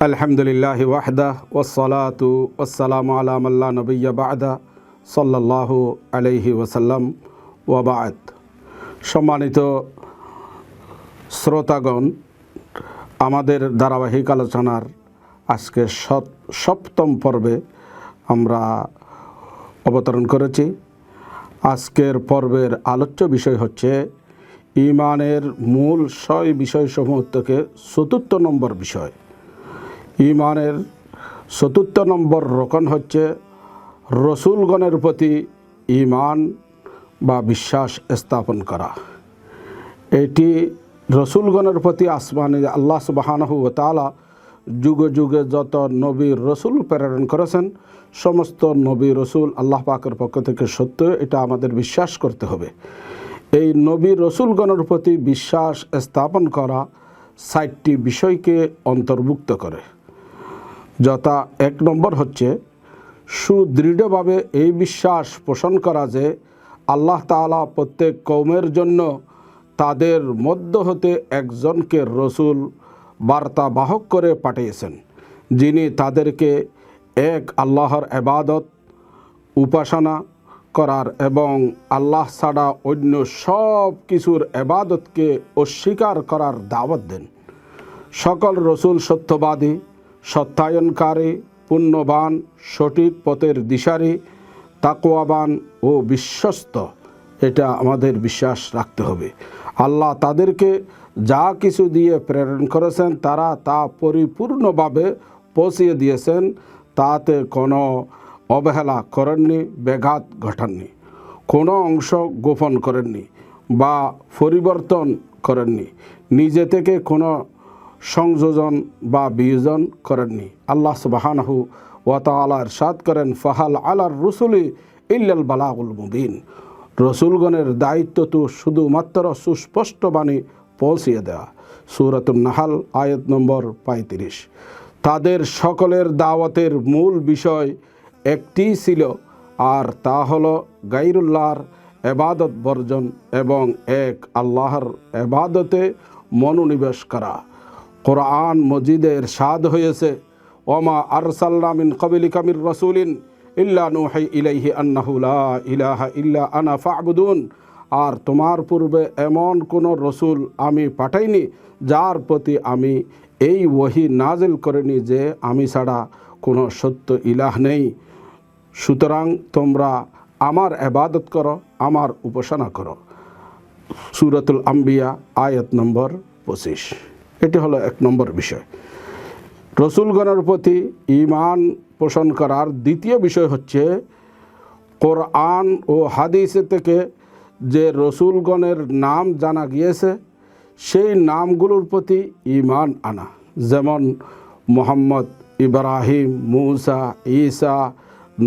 আলহামদুলিল্লাহ ওয়াহদা ওসলাতু ওসালাম আলাম আল্লাহ নবীয়া বাদা সাল্লাহ আলহি ওসাল্লাম ওয়াবাদ সম্মানিত শ্রোতাগণ, আমাদের ধারাবাহিক আলোচনার আজকে সপ- সপ্তম পর্বে আমরা অবতরণ করেছি। আজকের পর্বের আলোচ্য বিষয় হচ্ছে ইমানের মূল ছয় বিষয়সমূহ থেকে চতুর্থ নম্বর বিষয়। ইমানের চতুর্থ নম্বর রকম হচ্ছে রসুলগণের প্রতি ইমান বা বিশ্বাস স্থাপন করা। এটি রসুলগণের প্রতি আসমানে আল্লাহ সুবাহানহু তালা যুগে যুগে যত নবী রসুল প্রেরণ করেছেন, সমস্ত নবী রসুল আল্লাহ পাকের পক্ষ থেকে সত্য, এটা আমাদের বিশ্বাস করতে হবে। এই নবী রসুলগণের প্রতি বিশ্বাস স্থাপন করা সাইটটি বিষয়কে অন্তর্ভুক্ত করে। যথা এক নম্বর হচ্ছে, সুদৃঢ়ভাবে এই বিশ্বাস পোষণ করা যে আল্লাহ তাআলা প্রত্যেক কৌমের জন্য তাদের মধ্য হতে একজনকে রসুল বার্তাবাহক করে পাঠিয়েছেন, যিনি তাদেরকে এক আল্লাহর এবাদত উপাসনা করার এবং আল্লাহ ছাড়া অন্য সব কিছুর এবাদতকে অস্বীকার করার দাওয়াত দেন। সকল রসুল সত্যবাদী সত্যায়নকারী, পুণ্যবান, সঠিক পথের দিশারি তাকোয়াবান ও বিশ্বস্ত, এটা আমাদের বিশ্বাস রাখতে হবে। আল্লাহ তাদেরকে যা কিছু দিয়ে প্রেরণ করেছেন, তারা তা পরিপূর্ণভাবে পৌঁছিয়ে দিয়েছেন, তাতে কোনো অবহেলা করেননি, ব্যাঘাত ঘটাননি, কোনো অংশ গোপন করেননি বা পরিবর্তন করেননি। নিজে থেকে কোনো সংযোজন বা বিয়োজন করেননি। আল্লাহ সুবাহানহু ওয়াতালা ইরশাদ করেন, ফাহাল আলার রসুলি ইল্লাল বালাগুল মুবিন। রসুলগণের দায়িত্ব তো শুধুমাত্র সুস্পষ্ট বাণী পৌঁছিয়ে দেওয়া সুরাতুল নাহাল, আয়াত নম্বর পঁয়ত্রিশ। তাদের সকলের দাওয়াতের মূল বিষয় একটি ছিল, আর তা হল গাইরুল্লাহর এবাদত বর্জন এবং এক আল্লাহর এবাদতে মনোনিবেশ করা। কোরআন মজিদের সাদ হয়েছে। ওমা আরসাল্লা মিন কবিলিকা মির রসুলিন ইল্লা নুহাই ইলাইহি আন্নাহু লা ইলাহা ইল্লা আনা ফাবুদুন। আর তোমার পূর্বে এমন কোনো রসুল আমি পাঠাইনি, যার প্রতি আমি এই ওহি নাজিল করিনি যে আমি ছাড়া কোনো সত্য ইলাহ নেই। সুতরাং তোমরা আমার এবাদত করো, আমার উপাসনা করো। সুরতুল আম্বিয়া, আয়াত নম্বর পঁচিশ। এটি হলো এক নম্বর বিষয়। রসুলগণের প্রতি ইমান পোষণ করার দ্বিতীয় বিষয় হচ্ছে, কোরআন ও হাদিসে থেকে যে রসুলগণের নাম জানা গিয়েছে, সেই নামগুলোর প্রতি ইমান আনা। যেমন মোহাম্মদ ইব্রাহিম, মুসা, ঈসা,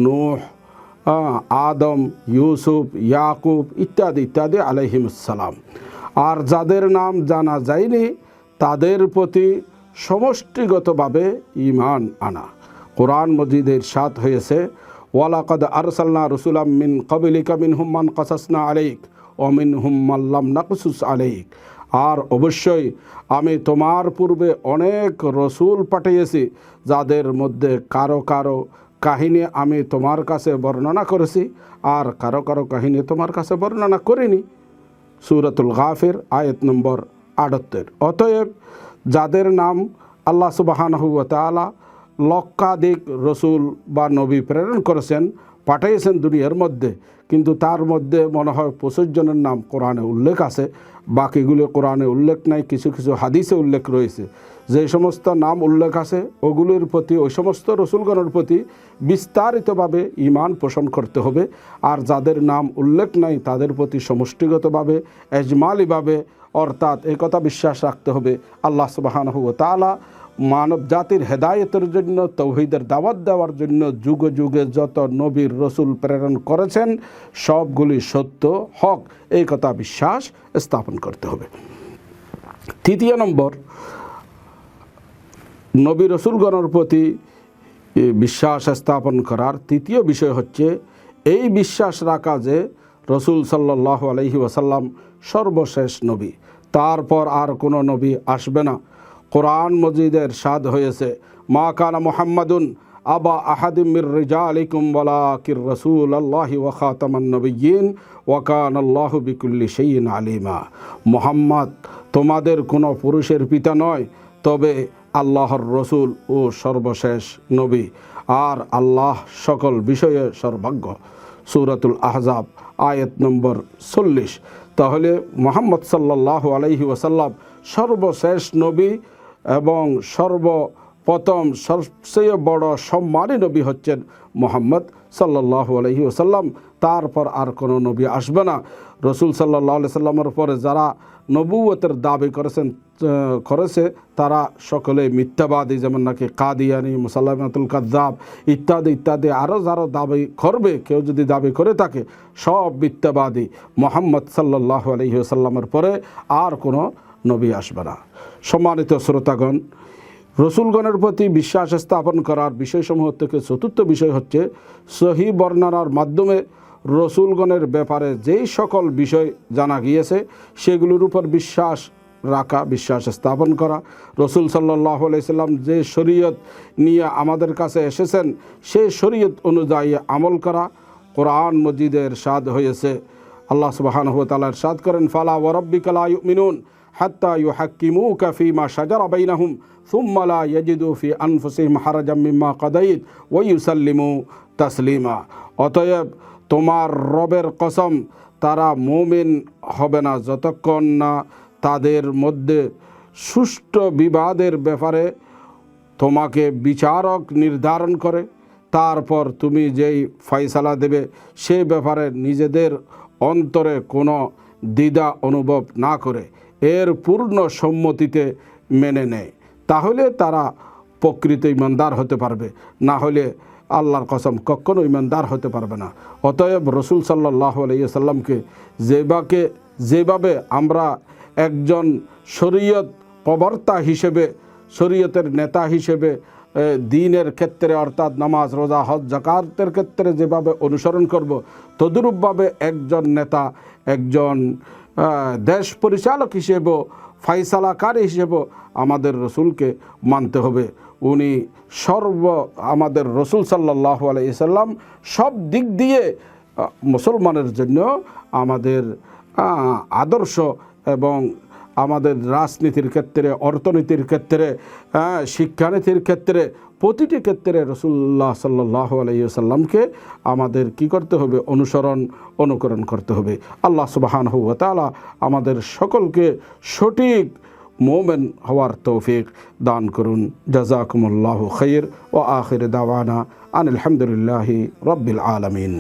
নূহ আদম, ইউসুফ, ইয়াকুব ইত্যাদি ইত্যাদি আলহিমসালাম আর যাদের নাম জানা যায়নি তাদের প্রতি সমষ্টিগতভাবে ইমান আনা। কোরআন মজিদের সাত হয়েছে, ওয়ালাকদ আরসাল্লা রসুলাম মিন কবিলিকা মিন হুম্মান কাসাসনা আলাইক অমিন হুম্মাল্লাম নাকসুস আলাইক। আর অবশ্যই আমি তোমার পূর্বে অনেক রসুল পাঠিয়েছি, যাদের মধ্যে কারও কারও কাহিনী আমি তোমার কাছে বর্ণনা করেছি, আর কারও কারও কাহিনী তোমার কাছে বর্ণনা করিনি। সুরতুল গাফির, আয়াত নম্বর আটাত্তর। অতএব যাদের নাম আল্লাহ সুবাহানহু তালা লক্ষাধিক রসুল বা নবী প্রেরণ করেছেন, পাঠিয়েছেন দুনিয়ার মধ্যে, কিন্তু তার মধ্যে মনে হয় পঁচিশ জনের নাম কোরআনে উল্লেখ আছে, বাকিগুলো কোরআনে উল্লেখ নাই, কিছু কিছু হাদিসে উল্লেখ রয়েছে। যে সমস্ত নাম উল্লেখ আছে, ওগুলোর প্রতি, ওই সমস্ত রসুলগণের প্রতি বিস্তারিতভাবে ইমান পোষণ করতে হবে, আর যাদের নাম উল্লেখ নাই, তাদের প্রতি সমষ্টিগতভাবে, এজমালিভাবে অর্থাৎ এই কথা বিশ্বাস রাখতে হবে। আল্লাহ সুবাহানহু তালা মানব জাতির হেদায়তের জন্য, তৌহিদের দাওয়াত দেওয়ার জন্য যুগে যুগে যত নবীর রসুল প্রেরণ করেছেন, সবগুলি সত্য, হক, এই কথা বিশ্বাস স্থাপন করতে হবে। তৃতীয় নম্বর, নবী রসুলগণের প্রতি বিশ্বাস স্থাপন করার তৃতীয় বিষয় হচ্ছে, এই বিশ্বাস রাখা যে রসুল সাল্লাহ আলহি ওয়াসাল্লাম সর্বশেষ নবী। তারপর আর কোনো নবী আসবে না। কোরআন মজিদের স্বাদ হয়েছে। মা কানা মোহাম্মদুন আবা আহাদিম মির রিজালিকুম ওয়ালাকির রাসূল আল্লাহি ওয়া খাতামান নবিয়্যিন ওয়া কানা বিকুল্লি শাইইন আলিমা। মোহাম্মদ, তোমাদের কোনো পুরুষের পিতা নয়, তবে আল্লাহর রসুল ও সর্বশেষ নবী। আর আল্লাহ সকল বিষয়ে সর্বাজ্ঞ সুরাতুল আহজাব, আয়াত নম্বর চল্লিশ। তাহলে মোহাম্মদ সাল্লাহ আলাইহি ওয়াসাল্লাম সর্বশেষ নবী এবং সর্বপ্রথম সবচেয়ে বড় সম্মানী নবী হচ্ছেন মোহাম্মদ সাল্লাল্লাহু আলহি ওসাল্লাম তারপর আর কোনো নবী আসবে না। রসুল সাল্লাহ আলি সাল্লামের পরে যারা নবুয়তের দাবি করেছেন করেছে, তারা সকলে মিথ্যাবাদী, যেমন নাকি কাদিয়ানি, মুসাল্লামাতুল কাদ্দাব ইত্যাদি ইত্যাদি আরও যারা দাবি করবে, কেউ যদি দাবি করে থাকে, সব মিথ্যাবাদী। মোহাম্মদ সাল্লাহ আলহি আসাল্লামের পরে আর কোনো নবী আসবে না। সম্মানিত শ্রোতাগণ রসুলগণের প্রতি বিশ্বাস স্থাপন করার বিষয়সমূহ থেকে চতুর্থ বিষয় হচ্ছে সহি বর্ণনার মাধ্যমে রসুলগণের ব্যাপারে যেই সকল বিষয় জানা গিয়েছে, সেগুলোর উপর বিশ্বাস রাখা, বিশ্বাস স্থাপন করা। রসুল সাল্লাহ আলাইসাল্লাম যে শরীয়ত নিয়ে আমাদের কাছে এসেছেন সেই শরীয়ত অনুযায়ী আমল করা কোরআন মজিদের স্বাদ হয়েছে। আল্লাহ সুবাহান তালার সাদ করেন, ফালা ওরব্বিকালা মিনুন হাত্তা ইউ হাক্কিমু কাফিমা শাজার বাইনাহুম, সুম্মা লা ইয়াজিদু ফি আনফুসিহিম হারাজাম মিম্মা কাদাইত ওয়া ইউসাল্লিমু তাসলিমা। অতএব তোমার রবের কসম, তারা মুমিন হবে না যতক্ষণ না তাদের মধ্যে সুষ্ঠু বিবাদের ব্যাপারে তোমাকে বিচারক নির্ধারণ করে। তারপর তুমি যেই ফয়সালা দেবে, সে ব্যাপারে নিজেদের অন্তরে কোনো দ্বিধা অনুভব না করে। এর পূর্ণ সম্মতিতে মেনে নেয়। তাহলে তারা প্রকৃত ইমানদার হতে পারবে। না হলে আল্লাহর কসম কখনো ইমানদার হতে পারবে না। অতএব রসুল সাল্লাহ আলাইসাল্লামকে যেভাবে যেভাবে আমরা একজন শরীয়ত প্রবর্তা হিসেবে, শরীয়তের নেতা হিসেবে দিনের ক্ষেত্রে অর্থাৎ নামাজ, রোজা, হজ জাকাতের ক্ষেত্রে যেভাবে অনুসরণ করব, তদুরূপভাবে একজন নেতা, একজন দেশ পরিচালক হিসেবেও ফাইসালাকারী হিসেবেও আমাদের রসুলকে মানতে হবে। উনি সর্ব, আমাদের রসুল সাল্লাহ আলাইসাল্লাম সব দিক দিয়ে মুসলমানের জন্য আমাদের আদর্শ এবং আমাদের রাজনীতির ক্ষেত্রে, অর্থনীতির ক্ষেত্রে শিক্ষানীতির ক্ষেত্রে প্রতিটি ক্ষেত্রে রসুল্লাহ সাল্লাহ আলাইসাল্লামকে আমাদের কি করতে হবে? অনুসরণ, অনুকরণ করতে হবে। আল্লাহ সুবাহান তাআলা আমাদের সকলকে সঠিক মোমেন হওয়ার তৌফিক দান করুন। জাজাকুমুল্লাহ খৈর ও আখির দাওয়ানা আন আলহামদুলিল্লাহি রব্বিল আলমিন।